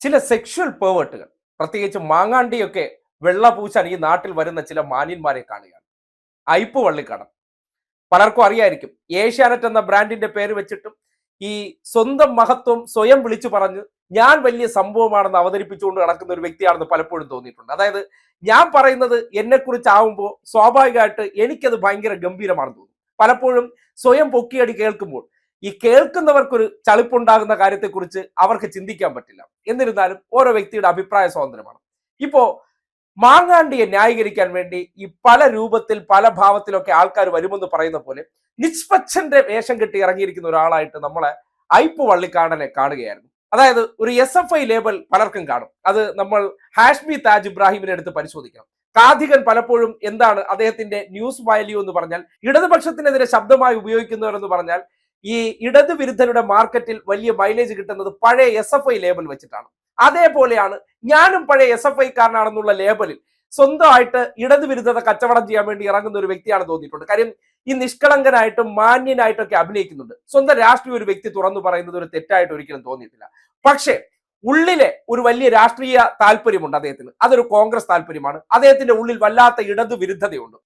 ചില സെക്ഷൽ പേവേർട്ടുകൾ പ്രത്യേകിച്ച് മാങ്ങാണ്ടിയൊക്കെ വെള്ള പൂശാൻ ഈ നാട്ടിൽ വരുന്ന ചില മാന്യന്മാരെ കാണുകയാണ്. ഐപ്പ് വള്ളിക്കടം പലർക്കും അറിയായിരിക്കും ഏഷ്യാനെറ്റ് എന്ന ബ്രാൻഡിന്റെ പേര് വെച്ചിട്ടും ഈ സ്വന്തം മഹത്വം സ്വയം വിളിച്ചു പറഞ്ഞ് ഞാൻ വലിയ സംഭവമാണെന്ന് അവതരിപ്പിച്ചുകൊണ്ട് നടക്കുന്ന ഒരു വ്യക്തിയാണെന്ന് പലപ്പോഴും തോന്നിയിട്ടുണ്ട്. അതായത് ഞാൻ പറയുന്നത് എന്നെ കുറിച്ചാവുമ്പോൾ സ്വാഭാവികമായിട്ട് എനിക്കത് ഭയങ്കര ഗംഭീരമാണെന്ന് തോന്നും. പലപ്പോഴും സ്വയം പൊക്കിയടി കേൾക്കുമ്പോൾ ഈ കേൾക്കുന്നവർക്കൊരു ചളിപ്പുണ്ടാകുന്ന കാര്യത്തെക്കുറിച്ച് അവർക്ക് ചിന്തിക്കാൻ പറ്റില്ല. എന്നിരുന്നാലും ഓരോ വ്യക്തിയുടെ അഭിപ്രായ സ്വാതന്ത്ര്യമാണ്. ഇപ്പോ മാങ്ങാണ്ടിയെ ന്യായീകരിക്കാൻ വേണ്ടി ഈ പല രൂപത്തിൽ പല ഭാവത്തിലൊക്കെ ആൾക്കാർ വരുമെന്ന് പറയുന്ന പോലെ നിഷ്പക്ഷന്റെ വേഷം കെട്ടി ഇറങ്ങിയിരിക്കുന്ന ഒരാളായിട്ട് നമ്മളെ ഐപ്പ് വള്ളിക്കാടനെ കാണുകയായിരുന്നു. അതായത് ഒരു എസ് എഫ് ഐ ലേബൽ പലർക്കും കാണും. അത് നമ്മൾ ഹാഷ്മി താജ് ഇബ്രാഹിമിനെ എടുത്ത് പരിശോധിക്കണം. കാധികൻ പലപ്പോഴും എന്താണ് അദ്ദേഹത്തിന്റെ ന്യൂസ് വാല്യൂ എന്ന് പറഞ്ഞാൽ ഇടതുപക്ഷത്തിനെതിരെ ശബ്ദമായി ഉപയോഗിക്കുന്നവർ എന്ന് പറഞ്ഞാൽ ഈ ഇടതു വിരുദ്ധരുടെ മാർക്കറ്റിൽ വലിയ മൈലേജ് കിട്ടുന്നത് പഴയ എസ് എഫ് ഐ ലേബൽ വെച്ചിട്ടാണ്. അതേപോലെയാണ് ഞാനും പഴയ എസ് എഫ് ഐക്കാരനാണെന്നുള്ള ലേബലിൽ സ്വന്തമായിട്ട് ഇടതു വിരുദ്ധത കച്ചവടം ചെയ്യാൻ വേണ്ടി ഇറങ്ങുന്ന ഒരു വ്യക്തിയാണ് തോന്നിയിട്ടുണ്ട്. കാര്യം ഈ നിഷ്കളങ്കനായിട്ടും മാന്യനായിട്ടൊക്കെ അഭിനയിക്കുന്നുണ്ട്. സ്വന്തം രാഷ്ട്രീയ ഒരു വ്യക്തി തുറന്നു പറയുന്നത് ഒരു തെറ്റായിട്ട് ഒരിക്കലും തോന്നിയിട്ടില്ല. പക്ഷേ ഉള്ളിലെ ഒരു വലിയ രാഷ്ട്രീയ താല്പര്യമുണ്ട് അദ്ദേഹത്തിന്. അതൊരു കോൺഗ്രസ് താല്പര്യമാണ്. അദ്ദേഹത്തിന്റെ ഉള്ളിൽ വല്ലാത്ത ഇടതു വിരുദ്ധതയുണ്ട്.